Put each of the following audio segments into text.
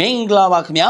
မင်္ဂလာပါခင်ဗျာ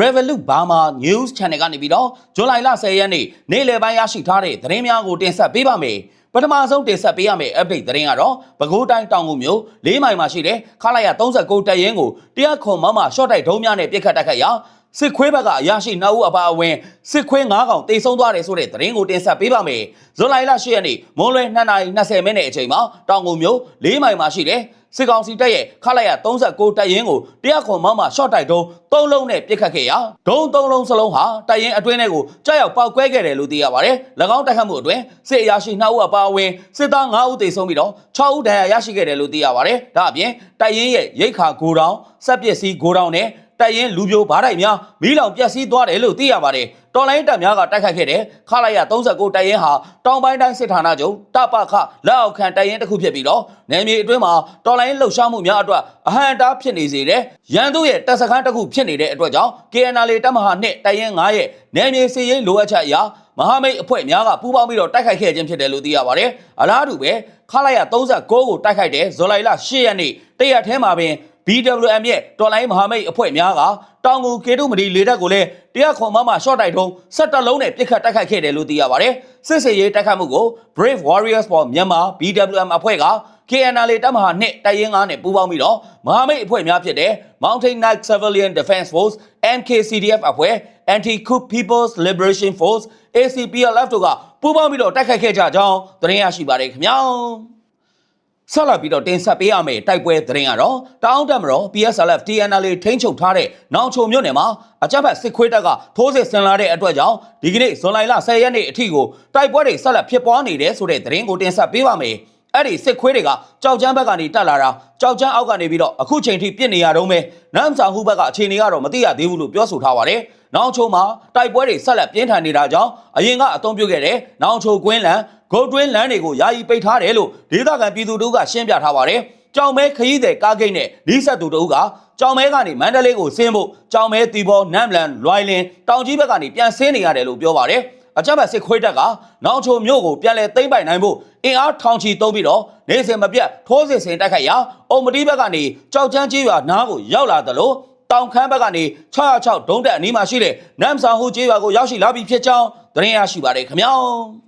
Revolut Burma News Channel ကနေပြီးတော့ဇွန်လ10ရက်နေ့နေ့လယ်ပိုင်းရရှိထားတဲ့သတင်းများကိုတင်ဆက်ပေးပါမယ်ပထမဆုံးတင်ဆက်ပေးရမယ့် update သတင်းကတော့ပဲခူးတိုင်းတောင်ကုန်မြို့၄မိုင်မှာရှိတဲ့ခလာရ39တပ်ရင်းကိုတရားခွန်မမ short တိုက်ဒုံးများနဲ့ပြစ်ခတ်တိုက်ခတ်ရာစစ်ခွေးဘက်ကအရာရှိ9ဦးအပါအဝင်စစ်ခွေး9កောင်တိတ်ဆုံးသွားတယ်ဆိုတဲ့သတင်းကိုတင်ဆက်ပေးပါမယ်ဇွန်လ10ရက်နေ့မွန်လွယ်2:20မိနစ်အချိန်မှာတောင်ကုန်မြို့၄မိုင်မှာရှိတဲ့ စစ်ကောင်စီတပ်ရဲ့ခလာရ39တပ်ရင်းကိုတရားခွန်မမ short တိုက်ဒုံး၃လုံးနဲ့ပြစ်ခတ်ခဲ့ရာဒုံး၃လုံးစလုံးဟာတပ်ရင်းအတွင်းထဲကိုကြောက်ရောက်ပေါက်ကွဲခဲ့တယ်လို့သိရပါတယ်။၎င်းတိုက်ခတ်မှုအတွင်းစစ်အရာရှိ2ဦးအပါအဝင်စစ်သား9ဦးသေဆုံးပြီးတော့6ဦးဒဏ်ရာရရှိခဲ့တယ်လို့သိရပါတယ်။ဒါအပြင်တပ်ရင်းရဲ့ရိတ်ခါဂိုတောင်စက်ပစ္စည်းဂိုတောင်နဲ့တပ်ရင်းလူပြိုဘားတိုက်များမီးလောင်ပျက်စီးသွားတယ်လို့သိရပါတယ်။ တော်လိုင်းတပ်များကတိုက်ခိုက်ခဲ့တဲ့ခလာရ39တပ်ရင်းဟာတောင်ပိုင်းတိုင်းစစ်ဌာနချုပ်တပခလက်အောက်ခံတပ်ရင်းတစ်ခုဖြစ်ပြီးတော့နယ်မြေအတွင်းမှာတော်လိုင်းလှုပ်ရှားမှုများအတွက်အဟံတားဖြစ်နေစေတဲ့ရန်သူရဲ့တပ်စခန်းတစ်ခုဖြစ်နေတဲ့အတွက်ကြောင့် KNL တပ်မဟာနဲ့တပ်ရင်း9ရဲ့နယ်မြေစီရေးလိုအပ်ချက်အရာမဟာမိတ်အဖွဲ့များကပူးပေါင်းပြီးတော့တိုက်ခိုက်ခဲ့ခြင်းဖြစ်တယ်လို့သိရပါတယ်။အလားတူပဲခလာရ39ကိုတိုက်ခိုက်တဲ့ဇူလိုင်လ10ရက်နေ့တရက်ထဲမှာပင် BWM ရဲ့တော်လိုင်းမဟာမိတ်အဖွဲ့များကတောင်ကိုကေတုမဒီလေတပ်ကိုလည်းတရားခွန်မမ short တိုက်ထုံးဆက်တလုံးနဲ့ပြစ်ခတ်တိုက်ခိုက်ခဲ့တယ်လို့သိရပါတယ်။စစ်စေးရေးတိုက်ခိုက်မှုကို Brave Warriors for Myanmar BWM အဖွဲ့က KNL တပ်မဟာနဲ့တိုက်ရင်9နဲ့ပူးပေါင်းပြီးတော့မဟာမိတ်အဖွဲ့များဖြစ်တဲ့ Mountain Knight Civilian Defense Force MKCDF အဖွဲ့ Anti-Coup People's Liberation Force ACPLF တို့ကပူးပေါင်းပြီးတော့တိုက်ခိုက်ခဲ့ကြကြောင်းသတင်းရရှိပါတယ်ခင်ဗျာ။ ဆက်လက်ပြီးတော့တင်ဆက်ပေးရမယ့်တိုက်ပွဲသတင်းကတော့တောင်းတမတော် PSLF TNL ထိန်းချုပ်ထားတဲ့နောင်ချုံမြို့နယ်မှာအကြမ်းဖက်စစ်ခွေးတပ်ကထိုးစစ်ဆင်လာတဲ့အတွက်ကြောင့်ဒီကနေ့ဇွန်လ10ရက်နေ့အထိကိုတိုက်ပွဲတွေဆက်လက်ဖြစ်ပွားနေတယ်ဆိုတဲ့သတင်းကိုတင်ဆက်ပေးပါမယ်။အဲ့ဒီစစ်ခွေးတွေကကြောက်ချမ်းဘက်ကနေတက်လာတာကြောက်ချမ်းအောက်ကနေပြီးတော့အခုချိန်ထိပြစ်နေရတော့မယ်။နမ်ဆောင်ဟုဘက်ကအခြေအနေကတော့မသိရသေးဘူးလို့ပြောဆိုထားပါတယ်။နောင်ချုံမှာတိုက်ပွဲတွေဆက်လက်ပြင်းထန်နေတာကြောင့်အရင်ကအသုံးပြုခဲ့တဲ့နောင်ချုံကွင်းလန် ဂုတ်တွင်းလမ်းတွေကိုယာယီပိတ်ထားတယ်လို့ဒေသခံပြည်သူတို့ကရှင်းပြထားပါတယ်။ကြောင်မဲခရီးတဲ့ကားဂိတ်နဲ့လီးဆက်သူတို့ကကြောင်မဲကနေမန္တလေးကိုဆင်းဖို့ကြောင်မဲတီဘောနမ်လန်လွိုင်လင်တောင်ကြီးဘက်ကနေပြန်ဆင်းနေရတယ်လို့ပြောပါတယ်။အကြမ်းဖက်စစ်ခွေးတပ်ကနောင်ချိုမြို့ကိုပြန်လဲသိမ်းပိုက်နိုင်ဖို့အင်အားထောင်ချီတုံးပြီးတော့နေစဉ်မပြတ်ထိုးစစ်ဆင်တိုက်ခိုက်ရာအုံမတီးဘက်ကနေကြောက်ချမ်းကြီးရွာနားကိုရောက်လာတယ်လို့တောင်ခမ်းဘက်ကနေ606ဒုံးတက်အနီးမှာရှိတဲ့နမ်ဆောင်ဟူကြီးရွာကိုရောက်ရှိလာပြီဖြစ်ကြောင်းသတင်းရရှိပါတယ်ခင်ဗျာ။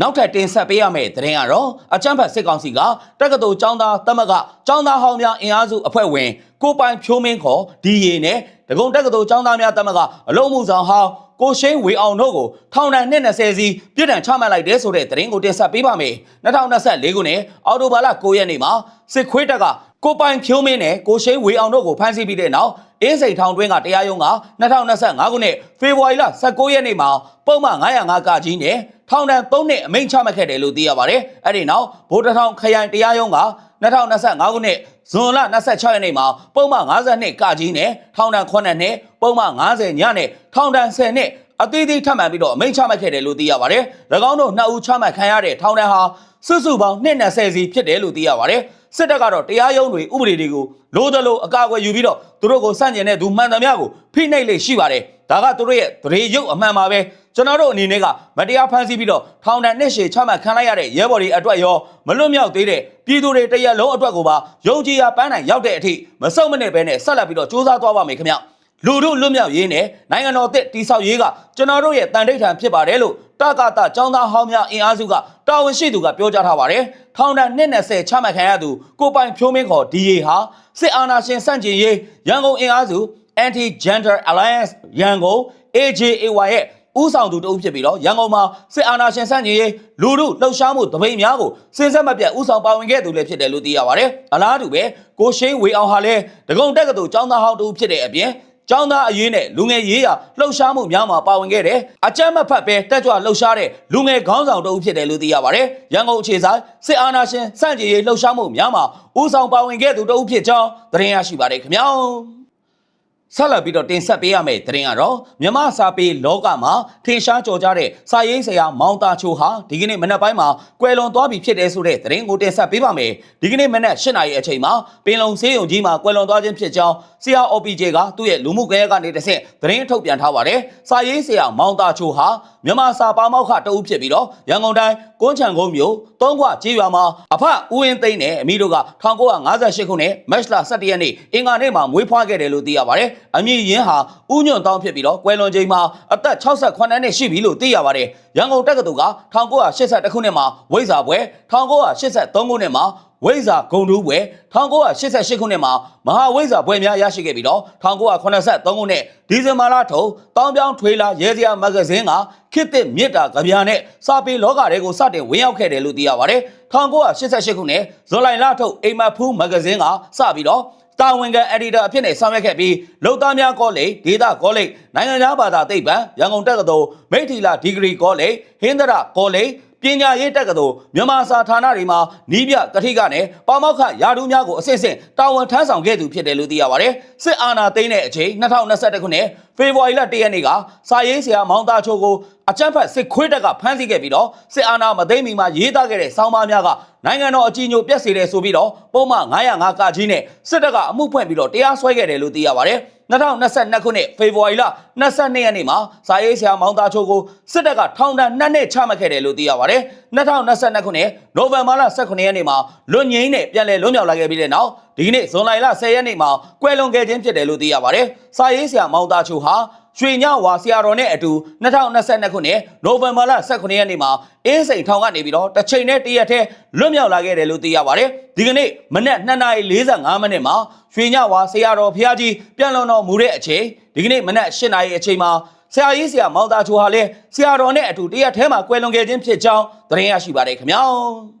နောက်ထပ်တင်ဆက်ပေးရမယ့်သတင်းကတော့အချမ်းဖတ်စစ်ကောင်စီကတက္ကသိုလ်ကျောင်းသားတမကကျောင်းသားဟောင်းများအင်အားစုအဖွဲ့ဝင်ကိုပိုင်ဖြိုးမင်းခေါ်ဒီရီနဲ့ဒဂုံတက္ကသိုလ်ကျောင်းသားများတမကအလုံးမှုဆောင်ဟောင်းကိုရှိန်ဝေအောင်တို့ကိုထောင်ဒဏ်20စီပြစ်ဒဏ်ချမှတ်လိုက်တဲ့ဆိုတဲ့သတင်းကိုတင်ဆက်ပေးပါမယ်2024ခုနှစ်အောက်တိုဘာလ9ရက်နေ့မှာစစ်ခွေးတပ်က ကိုပိုင်ဖြိုးမင်းနဲ့ကိုရှိန်ဝေအောင်တို့ကိုဖမ်းဆီးပြီးတဲ့နောက်အင်းစိန်ထောင်တွင်းကတရားရုံးက2025ခုနှစ်ဖေဖော်ဝါရီလ19ရက်နေ့မှာပုံမှန်905ကကြီးနဲ့ထောင်ဒဏ်3နှစ်အမိန့်ချမှတ်ခဲ့တယ်လို့သိရပါတယ်။အဲ့ဒီနောက်ဗိုလ်တထောင်ခရိုင်တရားရုံးက2025ခုနှစ်ဇွန်လ26ရက်နေ့မှာပုံမှန်52ကကြီးနဲ့ထောင်ဒဏ်9နှစ်ပုံမှန်90ညနဲ့ထောင်ဒဏ်10နှစ် အသီးသီးထပ်မံပြီးတော့အမိန့်ချမှတ်ခဲ့တယ်လို့သိရပါတယ်။၎င်းတို့နှစ်ဦးချမှတ်ခံရတဲ့ထောင်ဒဏ်ဟာစုစုပေါင်း220စီဖြစ်တယ်လို့သိရပါတယ်။စစ်တပ်ကတော့တရားရုံးတွေဥပဒေတွေကိုလိုသလိုအကာအကွယ်ယူပြီးတော့သူတို့ကိုစန့်ကျင်တဲ့သူမှန်သမျှကိုဖိနှိပ်လေရှိပါတယ်။ဒါကသူတို့ရဲ့ဒရေရုပ်အမှန်ပါပဲ။ကျွန်တော်တို့အနေနဲ့ကမတရားဖမ်းဆီးပြီးတော့ထောင်ဒဏ်နှစ်ရှည်ချမှတ်ခံလိုက်ရတဲ့ရဲဘော်တွေအတွက်ရောမလွတ်မြောက်သေးတဲ့ပြည်သူတွေတရက်လုံးအတွက်ကိုပါယုံကြည်ရာပန်းနိုင်ရောက်တဲ့အထိမစုံမနဲ့ပဲနဲ့ဆက်လက်ပြီးတော့စူးစမ်းသွားပါမယ်ခင်ဗျ။ လူတို့လွတ်မြောက်ရေးနဲ့နိုင်ငံတော်အသစ်တိဆောက်ရေးကကျွန်တော်တို့ရဲ့တန်ထိတ်ထန်ဖြစ်ပါတယ်လို့တကတာចောင်းသားဟောင်းများအင်အားစုကတာဝန်ရှိသူကပြောကြားထားပါတယ်။ထောင်ဒဏ်20ချမှတ်ခံရသူကိုပိုင်ဖြိုးမင်းခေါ် DA ဟာစစ်အာဏာရှင်စန့်ကျင်ရေးရန်ကုန်အင်အားစု Anti Gender Alliance ရန်ကုန် AJAY ရဲ့ဥဆောင်သူတဦးဖြစ်ပြီးတော့ရန်ကုန်မှာစစ်အာဏာရှင်ဆန့်ကျင်ရေးလူလူလှုပ်ရှားမှုတပိတ်များကိုစဉ်ဆက်မပြတ်ဥဆောင်ပါဝင်ခဲ့သူလည်းဖြစ်တယ်လို့သိရပါတယ်။အလားတူပဲကိုရှိန်ဝေအောင်ဟာလည်းဒဂုံတက်ကတူចောင်းသားဟောင်းတူဖြစ်တဲ့အပြင် ကျောင်းသားအရေးနဲ့လူငယ်ရေးရာလှုပ်ရှားမှုများမှာပါဝင်ခဲ့တယ်။အကြမ်းမဖက်ပဲတက်ကြွလှုပ်ရှားတဲ့လူငယ်ခေါင်းဆောင်တဦးဖြစ်တယ်လို့သိရပါတယ်။ရန်ကုန်အခြေဆိုင်စစ်အာဏာရှင်စန့်ကျင်ရေးလှုပ်ရှားမှုများမှာဦးဆောင်ပါဝင်ခဲ့သူတဦးဖြစ်ကြောင်းသတင်းရရှိပါတယ်ခင်ဗျာ။ ဆက်လက်ပြီးတော့တင်ဆက်ပေးရမယ့်သတင်းကတော့မြမစာပေလောကမှာထင်ရှားကြော်ကြားတဲ့စာရေးဆရာမောင်တာချိုဟာဒီကနေ့မနက်ပိုင်းမှာကွယ်လွန်သွားပြီဖြစ်တယ်ဆိုတဲ့သတင်းကိုတင်ဆက်ပေးပါမယ်ဒီကနေ့မနက်၈နာရီအချိန်မှာပင်လုံဆေးရုံကြီးမှာကွယ်လွန်သွားခြင်းဖြစ်ကြောင်းဆရာ OPJ ကသူ့ရဲ့လူမှုကွန်ရက်ကနေတစ်ဆင့်သတင်းထုတ်ပြန်ထားပါတယ်စာရေးဆရာမောင်တာချိုဟာမြမစာပါမောက်ခတအုပ်ဖြစ်ပြီးတော့ရန်ကုန်တိုင်းကွန်းချံကုန်းမြို့သုံးခွကြေးရွာမှာအဖဦးရင်သိန်းနဲ့အမိတို့က1958ခုနှစ်မတ်လ17ရက်နေ့အင်္ဂါနေ့မှာမွေးဖွားခဲ့တယ်လို့သိရပါတယ်။အမည်ရင်းဟာဦးညွန့်တောင်းဖြစ်ပြီးတော့ကွယ်လွန်ချိန်မှာအသက်68နှစ်ရှိပြီလို့သိရပါတယ်။ရန်ကုန်တက္ကသိုလ်က1982ခုနှစ်မှာဝိဇ္ဇာဘွဲ1983ခုနှစ်မှာဝိဇ္ဇာဂုံတူးဘွဲ1988ခုနှစ်မှာမဟာဝိဇ္ဇာဘွဲများရရှိခဲ့ပြီးတော့1983ခုနှစ်ဒီဇင်ဘာလထုတ်တောင်းပြောင်းထွေးလာရဲစရာမဂ္ဂဇင်းကခေတ်သစ်မြစ်တာကြပြာနဲ့စာပေလောကတွေကိုစတင်ဝင်ရောက်ခဲ့တယ်လို့သိရပါတယ်1988ခုနှစ်ဇွန်လလထုတ်အိမ်မက်ဖူးမဂ္ဂဇင်းကစပြီးတော့ တာဝန်ခံအက်ဒီတာအဖြစ်နဲ့ဆောင်ရွက်ခဲ့ပြီးလုံသားများကောလိပ်ဒေတာကောလိပ်နိုင်ငံသားဘာသာသိပ္ပံရန်ကုန်တက္ကသိုလ်မိထီလာဒီဂရီကောလိပ်ဟင်းဒရကောလိပ် ပညာရေးတက္ကသိုလ်မြန်မာစာဌာနတွေမှာနီးပြကတိကနဲ့ပါမောက္ခယာဒူးများကိုအစစ်အစစ်တာဝန်ထမ်းဆောင်ခဲ့သူဖြစ်တယ်လို့သိရပါတယ်။စစ်အာဏာသိမ်းတဲ့အချိန်2021ခုနှစ်ဖေဖော်ဝါရီလ1ရက်နေ့ကစာရေးဆရာမောင်သားချိုကိုအကြမ်းဖက်စစ်ခွေးတပ်ကဖမ်းဆီးခဲ့ပြီးတော့စစ်အာဏာမသိမ်းမီမှာရေးသားခဲ့တဲ့ဆောင်းပါးများကနိုင်ငံတော်အကြီးအကျယ်ပြက်စေတယ်ဆိုပြီးတော့ပုံမှန်905ကကြီးနဲ့စစ်တပ်ကအမှုဖွင့်ပြီးတော့တရားစွဲခဲ့တယ်လို့သိရပါတယ်။ 2022ခုနှစ်ဖေဖော်ဝါရီလ22ရက်နေ့မှာစာရေးဆရာမောင်သားချိုကိုစစ်တပ်ကထောင်ဒဏ်2နှစ်ချမှတ်ခဲ့တယ်လို့သိရပါတယ်။2022ခုနှစ်နိုဝင်ဘာလ18ရက်နေ့မှာလွတ်ငင်းနဲ့ပြန်လည်လွတ်မြောက်လာခဲ့ပြီးတဲ့နောက်ဒီကနေ့ဇွန်လ10ရက်နေ့မှာကွယ်လွန်ခဲ့ခြင်းဖြစ်တယ်လို့သိရပါတယ်။စာရေးဆရာမောင်သားချိုဟာ ရွှေညဝါဆရာတော်နဲ့အတူ2022ခုနှစ်နိုဝင်ဘာလ18ရက်နေ့မှာအင်းစိန်ထောင်ကနေပြီးတော့တစ်ချိန်နဲ့တရက်တည်းလွတ်မြောက်လာခဲ့တယ်လို့သိရပါတယ်။ဒီကနေ့မနက်2:45မိနစ်မှာရွှေညဝါဆရာတော်ဖျားကြီးပြန်လွန်တော်မူတဲ့အချိန်ဒီကနေ့မနက်8:00နာရီအချိန်မှာဆရာကြီးဆရာမောင်သားချိုဟာလည်းဆရာတော်နဲ့အတူတရက်ထဲမှာကွယ်လွန်ခဲ့ခြင်းဖြစ်ကြောင်းသတင်းရရှိပါတယ်ခင်ဗျာ။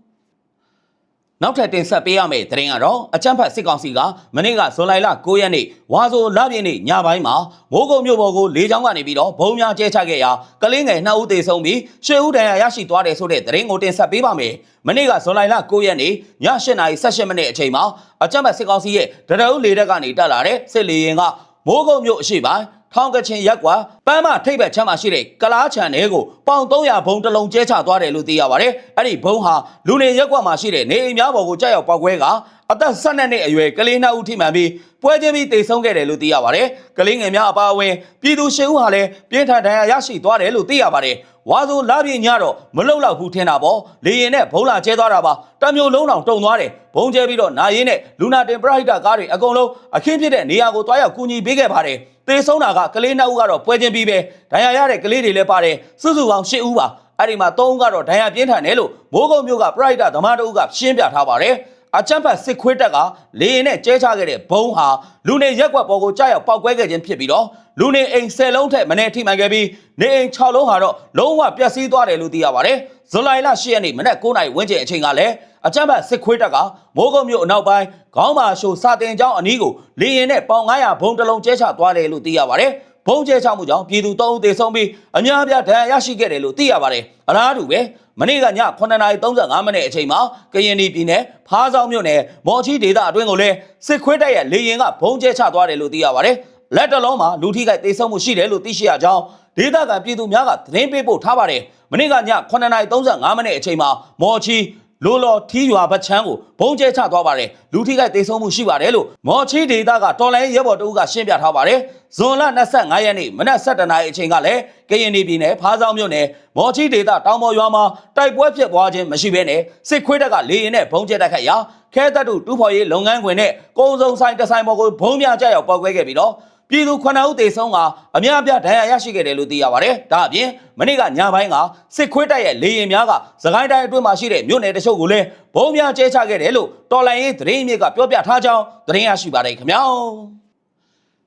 နောက်ထပ်တင်ဆက်ပေးရမယ့်သတင်းကတော့အချမ်းဖတ်စစ်ကောင်စီကမနေ့ကဇွန်လ9ရက်နေ့ဝါဆိုလပြည့်နေ့ညပိုင်းမှာမိုးကုံမြို့ပေါ်ကိုလေးချောင်းကနေပြီးတော့ဘုံများကျဲချခဲ့ရာကလင်းငယ်2ဦးသေဆုံးပြီးရှေ့ဦးတန်ရာရရှိသွားတယ်ဆိုတဲ့သတင်းကိုတင်ဆက်ပေးပါမယ်။မနေ့ကဇွန်လ9ရက်နေ့ည8:18မိနစ်အချိန်မှာအချမ်းဖတ်စစ်ကောင်စီရဲ့ဒရအုပ်လေတပ်ကနေတက်လာတဲ့စစ်လေရင်ကမိုးကုံမြို့အရှိပိုင်း ထောင်ကချင်ရက်ကွာပန်းမထိပ်ဘက်ချမ်းမှာရှိတဲ့ကလားချန်တဲကိုပေါင်300ဘုံတစ်လုံးကျဲချသွားတယ်လို့သိရပါတယ်။အဲ့ဒီဘုံဟာလူနေရက်ကွက်မှာရှိတဲ့နေအိမ်များပေါ်ကိုကြောက်ရောက်ပောက်ကွဲကအသက်12နှစ်အရွယ်ကလေးနှစ်ဦးထိမှန်ပြီးပွဲချင်းပြီးတိတ်ဆုံးခဲ့တယ်လို့သိရပါတယ်။ကလေးငယ်များအပါအဝင်ပြည်သူရှေ့ဦးဟာလည်းပြင်းထန်ဒဏ်ရာရရှိသွားတယ်လို့သိရပါတယ်။ ဝါဆိုလာပြင်းညတော့မလုံလောက်ဘူးထင်တာပေါ့လေရင်နဲ့ဘုံလာကျဲသွားတာပါတမျိုးလုံးတောင်တုံသွားတယ်ဘုံကျဲပြီးတော့နာရင်းနဲ့လူနာတင်ပရဟိတကားတွေအကုန်လုံးအခင်းဖြစ်တဲ့နေရာကိုတွားရောက်ကူညီပေးခဲ့ပါတယ်သေဆုံးတာကကလေးနှစ်ဦးကတော့ပွဲချင်းပြီးပဲဒဏ်ရာရတဲ့ကလေးတွေလည်းပါတယ်စုစုပေါင်း၈ဦးပါအဲ့ဒီမှာ၃ဦးကတော့ဒဏ်ရာပြင်းထန်တယ်လို့မိုးကုံမျိုးကပရဟိတသမားတို့ကရှင်းပြထားပါတယ် အချမ်းဖတ်စစ်ခွေးတက်ကလေရင်နဲ့ကျဲချခဲ့တဲ့ဘုံဟာလူနေရက်ွက်ပေါ်ကိုကြားရောက်ပောက်ကွဲခဲ့ခြင်းဖြစ်ပြီးတော့လူနေအိမ်၁၀လုံးထက်မနေ့ထိမှန်ခဲ့ပြီးနေအိမ်၆လုံးဟာတော့လုံးဝပျက်စီးသွားတယ်လို့သိရပါတယ်ဇူလိုင်လ10ရက်နေ့မနက်9:00နာရီဝန်းကျင်အချိန်ကလည်းအချမ်းဖတ်စစ်ခွေးတက်ကမိုးကုံမြို့အနောက်ပိုင်းခေါင်းမာရှိုစာတင်ကျောင်းအနီးကိုလေရင်နဲ့ပေါင်900ဘုံတစ်လုံးကျဲချသွားတယ်လို့သိရပါတယ် ဘုံကျဲချမှုကြောင့်ပြည်သူ၃ဦးသေဆုံးပြီးအများအပြားဒဏ်ရာရရှိခဲ့တယ်လို့သိရပါတယ်အလားတူပဲမနေ့ကည9:35မိနစ်အချိန်မှာကရင်ပြည်နယ်ဖားဆောင်မြို့နယ်မော်ချီဒေသအတွင်းကိုလည်းစစ်ခွေးတပ်ရဲ့လေရင်ကဘုံကျဲချသွားတယ်လို့သိရပါတယ်လက်တလုံးမှာလူထိခိုက်သေဆုံးမှုရှိတယ်လို့သိရှိရကြောင်းဒေသခံပြည်သူများကသတင်းပေးပို့ထားပါတယ်မနေ့ကည9:35မိနစ်အချိန်မှာမော်ချီ လိုလော်ထီးရွာဘတ်ချမ်းကိုဘုံကျဲချသွားပါတယ်လူထိခိုက်သေဆုံးမှုရှိပါတယ်လို့မော်ချီဒေသကတော်လိုင်းရဲဘော်တအုပ်ကရှင်းပြထားပါတယ်ဇွန်လ25ရက်နေ့မနက်7:00နာရီအချိန်ကလည်းကရင်ပြည်နယ်ဖားဆောင်မြို့နယ်မော်ချီဒေသတောင်ပေါ်ရွာမှာတိုက်ပွဲဖြစ်ပွားခြင်းမရှိဘဲနဲ့စစ်ခွေးတပ်ကလေရင်နဲ့ဘုံကျဲတိုက်ခိုက်ရာခဲတပ်တူတူဖော်ရေးလုပ်ငန်းခွင်နဲ့ကုန်းစုံဆိုင်တဆိုင်ပေါ်ကိုဘုံများကျရောက်ပောက်ကွဲခဲ့ပြီးတော့ ပြည်သူ9ဦးသေဆုံးကအများအပြားဒဏ်ရာရရှိခဲ့တယ်လို့သိရပါတယ်။ဒါအပြင်မနေ့ကညပိုင်းကစစ်ခွေးတပ်ရဲ့လေရင်များကသခိုင်းတိုင်းအတွင်းမှာရှိတဲ့မြို့နယ်တချို့ကိုလည်းဘုံများကျဲချခဲ့တယ်လို့တော်လိုင်းရေးသတင်းမြစ်ကပြောပြထားကြောင်းသတင်းရရှိပါတယ်ခင်ဗျာ။